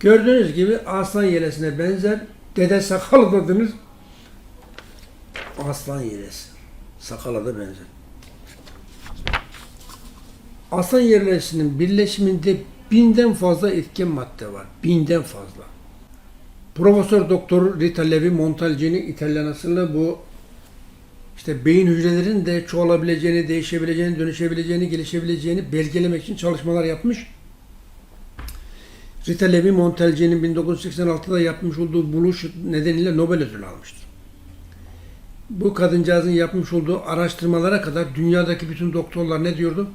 Gördüğünüz gibi aslan yelesine benzer. Dede sakalı dediniz. Aslan yelesi. Sakala da benzer. Aslan yelesinin birleşiminde binden fazla etken madde var. Binden fazla. Profesör Doktor Rita Levi Montalcini İtalyan asıllı bu işte beyin hücrelerinin de çoğalabileceğini, değişebileceğini, dönüşebileceğini, gelişebileceğini belgelemek için çalışmalar yapmış. Rita Levi Montalcini'nin 1986'da yapmış olduğu buluş nedeniyle Nobel ödülü almıştır. Bu kadıncağızın yapmış olduğu araştırmalara kadar dünyadaki bütün doktorlar ne diyordu?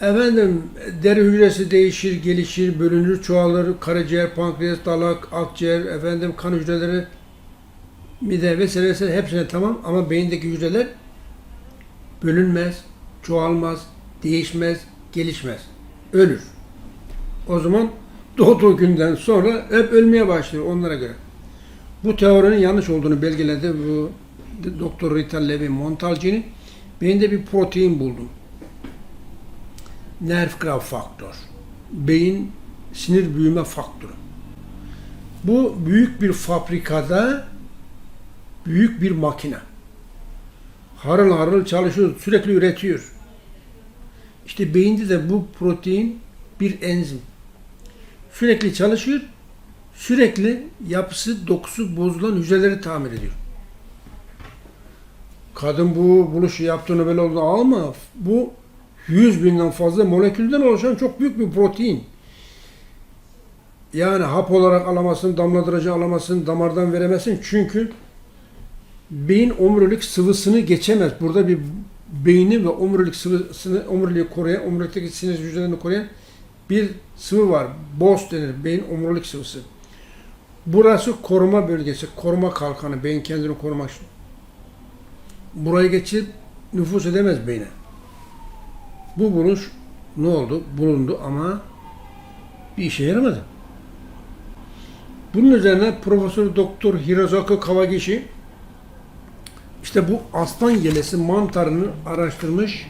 Efendim deri hücresi değişir, gelişir, bölünür, çoğalır, karaciğer, pankreas, dalak, akciğer, efendim kan hücreleri, mide vesaire vesaire hepsine tamam ama beyindeki hücreler bölünmez, çoğalmaz, değişmez, gelişmez. Ölür. O zaman doğduğu günden sonra hep ölmeye başlıyor onlara göre. Bu teorinin yanlış olduğunu belgeledi bu Doktor Rita Levi Montalcini. Beyinde bir protein buldum. Nerve growth faktör. Beyin sinir büyüme faktörü. Bu büyük bir fabrikada büyük bir makine. Harıl harıl çalışıyor, sürekli üretiyor. İşte beyinde de bu protein bir enzim. Sürekli çalışıyor, sürekli yapısı, dokusu bozulan hücreleri tamir ediyor. Kadın bu buluşu yaptığını böyle oldu ama bu 100 binden fazla molekülden oluşan çok büyük bir protein. Yani hap olarak alamazsın, damladırıcı alamazsın, damardan veremezsin. Çünkü beyin omurilik sıvısını geçemez. Burada bir beyni ve omurilik sıvısını, omuriliği koruyan, omurilikteki sinir hücrelerini koruyan bir sıvı var. BOS denir. Beyin omurilik sıvısı. Burası koruma bölgesi, koruma kalkanı. Beyin kendini korumak için. Burayı geçip nüfus edemez beyne. Bu buluş ne oldu? Bulundu ama bir işe yaramadı. Bunun üzerine Profesör Doktor Hirozaku Kawagishi işte bu aslan yelesi mantarını araştırmış.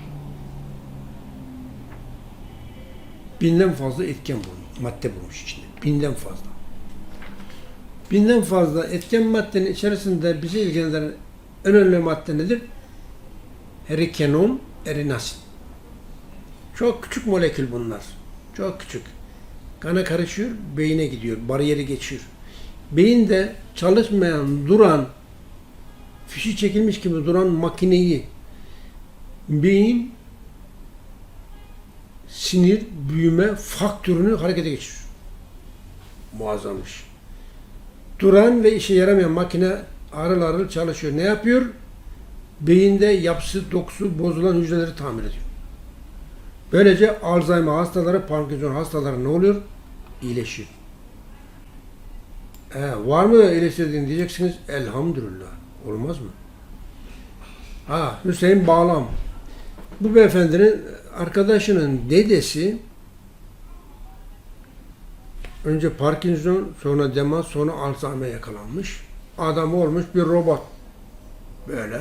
Binden fazla etken bulmuş, madde bulmuş içinde. Binden fazla. Binden fazla etken maddenin içerisinde bizi ilgilendiren en önemli madde nedir? Erikenon, erinasin. Çok küçük molekül bunlar. Çok küçük. Kana karışıyor, beyine gidiyor, bariyeri geçiyor. Beyinde çalışmayan, duran, fişi çekilmiş gibi duran makineyi beyin sinir büyüme faktörünü harekete geçiriyor. Muazzammış. Duran ve işe yaramayan makine arıl arıl çalışıyor. Ne yapıyor? Beyinde yapısı, dokusu bozulan hücreleri tamir ediyor. Böylece Alzheimer hastaları, Parkinson hastaları ne oluyor? İyileşiyor. Ee, var mı iyileştirdiğini diyeceksiniz. Elhamdülillah. Olmaz mı? Ha, Hüseyin Bağlam. Bu beyefendinin arkadaşının dedesi önce Parkinson, sonra demans, sonra Alzheimer yakalanmış. Adam olmuş bir robot. Böyle.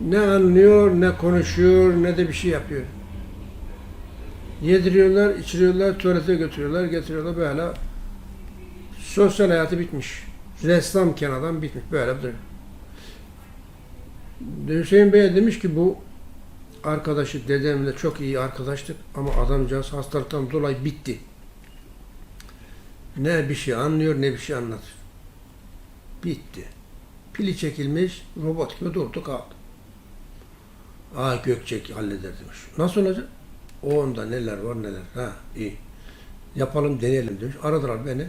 Ne anlıyor, ne konuşuyor, ne de bir şey yapıyor. Yediriyorlar, içiriyorlar, tuvalete götürüyorlar, getiriyorlar böyle. Sosyal hayatı bitmiş. Ressamken adam bitmiş. Böyle durum. Hüseyin Bey'e demiş ki bu arkadaşı dedemle çok iyi arkadaştık ama adamcağız hastalıktan dolayı bitti. Ne bir şey anlıyor ne bir şey anlatır. Bitti. Pili çekilmiş, robot gibi durdu kaldı. Aa Gökçek halleder demiş. Nasıl olacak? O onda neler var neler. Ha iyi. Yapalım deneyelim demiş. Aradılar beni.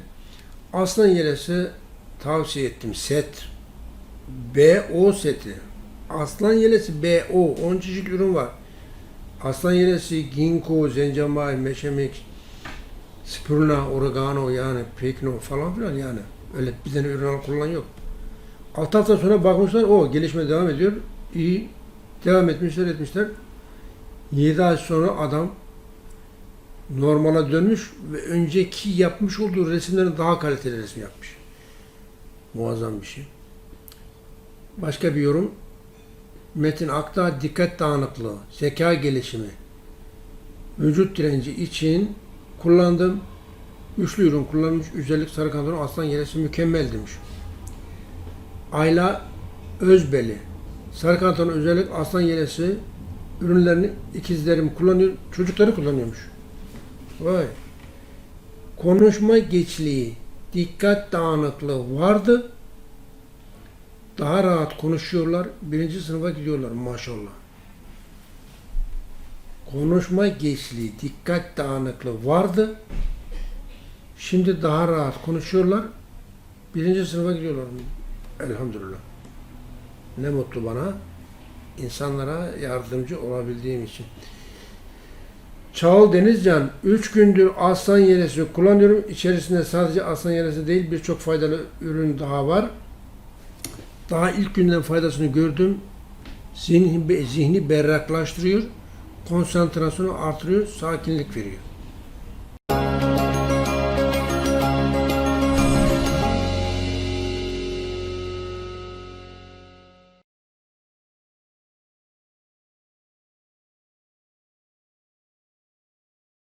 Aslan yelesi tavsiye ettim. Set. BO seti. Aslan yelesi BO. 10 çeşit ürün var. Aslan yelesi, ginkgo, zencefil, meşemik, spirulina, oregano yani pekno falan filan yani. Öyle bir tane ürün kullan yok. 6 hafta sonra bakmışlar o gelişme devam ediyor. İyi devam etmişler etmişler. 7 ay sonra adam normala dönmüş ve önceki yapmış olduğu resimlerin daha kaliteli resim yapmış. Muazzam bir şey. Başka bir yorum. Metin Akdağ dikkat dağınıklığı, zeka gelişimi, vücut direnci için Kullandım. Üçlü ürün kullanmış. Özellik sarı kantaron aslan yelesi mükemmel demiş. Ayla Özbeli. Sarı kantaron özellik aslan yelesi ürünlerini ikizlerim kullanıyor. Çocukları kullanıyormuş. Vay. Konuşma geçliği, dikkat dağınıklığı vardı. Daha rahat konuşuyorlar. Birinci sınıfa gidiyorlar maşallah. Konuşma geçliği, dikkat dağınıklığı vardı. Şimdi daha rahat konuşuyorlar. Birinci sınıfa gidiyorlar. Elhamdülillah. Ne mutlu bana. İnsanlara yardımcı olabildiğim için. Çağıl Denizcan, 3 gündür aslan yelesi kullanıyorum. İçerisinde sadece aslan yelesi değil birçok faydalı ürün daha var. Daha ilk günden faydasını gördüm. Zihni, zihni berraklaştırıyor. Konsantrasyonu artırıyor, sakinlik veriyor.